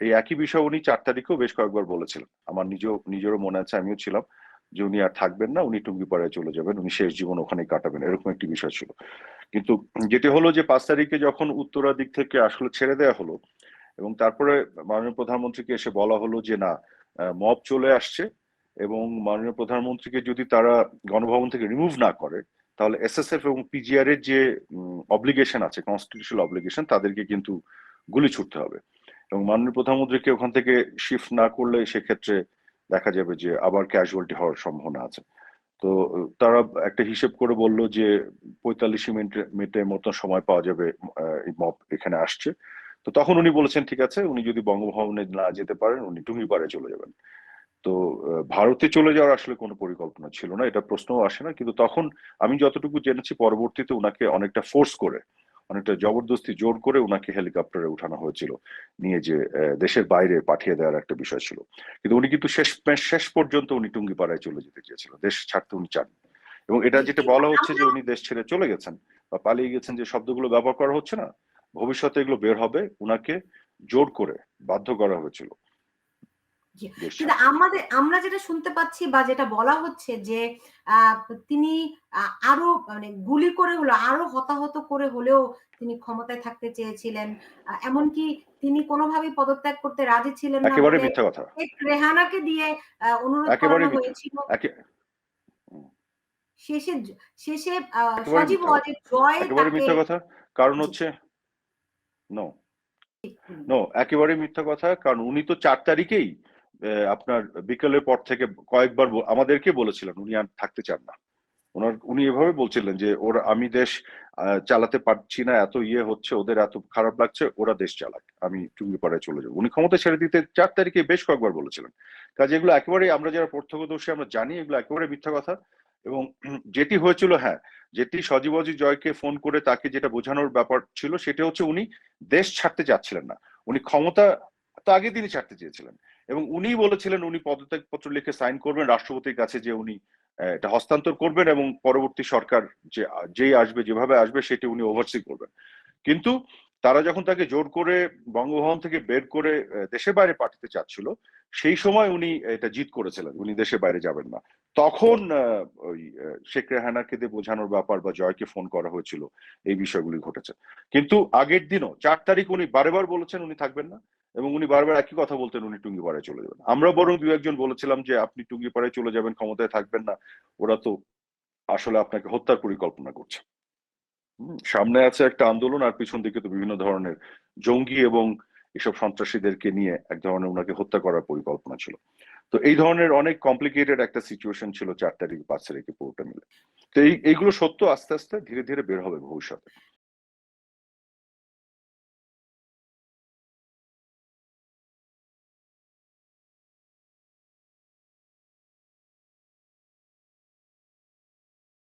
এই একই বিষয় উনি চার তারিখেও বেশ কয়েকবার বলেছিলেন। আমার নিজেও, নিজেরও মনে আছে, আমিও ছিলাম যে উনি আর থাকবেন না, উনি টুঙ্গিপাড়ায় চলে যাবেন, উনি শেষ জীবন ওখানেই কাটাবেন, এরকম একটি বিষয় ছিল। কিন্তু যেটি হলো যে পাঁচ তারিখে যখন উত্তরা দিক থেকে আসলে ছেড়ে দেওয়া হলো এবং তারপরে মাননীয় প্রধানমন্ত্রীকে এসে বলা হলো যে না মব চলে আসছে এবং মাননীয় প্রধানমন্ত্রীকে যদি তারা গণভবন থেকে রিমুভ না করে, তাহলে এসএসএফ এবং পিজিআর এর যে অব্লিগেশন আছে কনস্টিটিউশনাল অব্লিগেশন তাদেরকে কিন্তু গুলি ছুটতে হবে। এবং মাননীয় প্রধানমন্ত্রীকে ওখান থেকে শিফট না করলে সেক্ষেত্রে দেখা যাবে যে আবার ক্যাজুয়ালিটি হওয়ার সম্ভাবনা আছে। তো তারা একটা হিসেব করে বলল যে পঁয়তাল্লিশ মিনিট মিনিটের মতো সময় পাওয়া যাবে মব এখানে আসছে। তো তখন উনি বলেছেন, ঠিক আছে, উনি যদি বঙ্গভবনে না যেতে পারেন, উনি টুঙ্গিপাড়ে চলে যাবেন। তো ভারতে চলে যাওয়ার আসলে কোনো পরিকল্পনা ছিল না, এটা প্রশ্নও আসে না। কিন্তু তখন আমি যতটুকু জেনেছি, পরবর্তীতে উনাকে অনেকটা ফোর্স করে অনেকটা জবরদস্তি জোর করে উনাকে হেলিকপ্টারে উঠানো হয়েছিল। নিয়ে যে দেশের বাইরে পাঠিয়ে দেওয়ার একটা বিষয় ছিল। কিন্তু উনি কিন্তু শেষ শেষ পর্যন্ত উনি টুঙ্গিপাড়ায় চলে যেতে চেয়েছিল। দেশ ছাড়তে উনি চান এবং এটা যেটা বলা হচ্ছে যে উনি দেশ ছেড়ে চলে গেছেন বা পালিয়ে গেছেন যে শব্দগুলো ব্যবহার করা হচ্ছে না, ভবিষ্যতে এগুলো বের হবে, উনাকে জোর করে বাধ্য করা হয়েছিল। কিন্তু আমাদের আমরা যেটা শুনতে পাচ্ছি বা যেটা বলা হচ্ছে যে তিনি আরও মানে গুলি করে হলো আরও হতাহত করে হলেও তিনি ক্ষমতায় থাকতে চেয়েছিলেন। এমনকি তিনি কোনোভাবেই পদত্যাগ করতে রাজি ছিলেন না। একেবারে মিথ্যা কথা। রেহানাকে দিয়ে অনুরোধ করা হয়েছিল। শেষে শেষে সজীব জয় একেবারে মিথ্যা কথা। কারণ হচ্ছে নো নো একেবারে মিথ্যা কথা। কারণ উনি তো চার তারিখেই আপনার বিকেলের পর থেকে কয়েকবার আমাদেরকে বলেছিলেন, উনি আর থাকতে চান না। ওনার উনি এভাবে বলছিলেন যে, ওরা আমি দেশ চালাতে পারছি না, এত ইয়ে হচ্ছে, ওদের এত খারাপ লাগছে, ওরা দেশ চালাক, আমি টুঙ্গিপাড়ায় চলে যাব। উনি ক্ষমতা ছেড়ে দিতে চার তারিখে বেশ কয়েকবার বলেছিলেন। কাজে এগুলো একেবারে আমরা যারা প্রত্যক্ষদর্শী, আমরা জানি এগুলো একেবারে মিথ্যা কথা। এবং যেটি হয়েছিল হ্যাঁ যেটি সজীবজি জয়কে ফোন করে তাকে যেটা বোঝানোর ব্যাপার ছিল, সেটা হচ্ছে উনি দেশ ছাড়তে চাচ্ছিলেন না। উনি ক্ষমতা তো আগে দিনই ছাড়তে চেয়েছিলেন। এবং উনি বলেছিলেন, উনি পদত্যাগ পত্র লিখে সাইন করবেন, রাষ্ট্রপতির কাছে যে উনি এটা হস্তান্তর করবেন এবং পরবর্তী সরকার যে, যেই আসবে, যেভাবে আসবে, সেটি উনি ওভারসি করবেন। কিন্তু তারা যখন তাকে জোর করে বঙ্গভবন থেকে বের করে দেশের বাইরে পাঠাতে চাচ্ছিল, সেই সময় উনি এটা জিত করেছিলেন, উনি দেশের বাইরে যাবেন না। তখন ওই শেখ রেহানাকে দিয়ে বোঝানোর ব্যাপার বা জয়কে ফোন করা হয়েছিল, এই বিষয়গুলি ঘটেছে। কিন্তু আগের দিনও, চার তারিখ উনি বারেবার বলেছেন উনি থাকবেন না। এবং উনি বারবার একই কথা বলতেন, উনি টুঙ্গিপাড়ায় চলে যাবেন। আমরা বরং দু একজন বলেছিলাম যে, আপনি টুঙ্গিপাড়ায় চলে যাবেন, ক্ষমতায় থাকবেন না। ওরা তো আসলে আপনাকে হত্যার পরিকল্পনা করছে। সামনে আছে একটা আন্দোলন, আর পিছন দিকে তো বিভিন্ন ধরনের জঙ্গি এবং এসব সন্ত্রাসীদেরকে নিয়ে এক ধরনের ওনাকে হত্যা করার পরিকল্পনা ছিল। তো এই ধরনের অনেক কমপ্লিকেটেড একটা সিচুয়েশন ছিল চার তারিখ পাঁচ তারিখে পুরোটা মিলে। তো এই, এইগুলো সত্য আস্তে আস্তে ধীরে ধীরে বের হবে ভবিষ্যতে।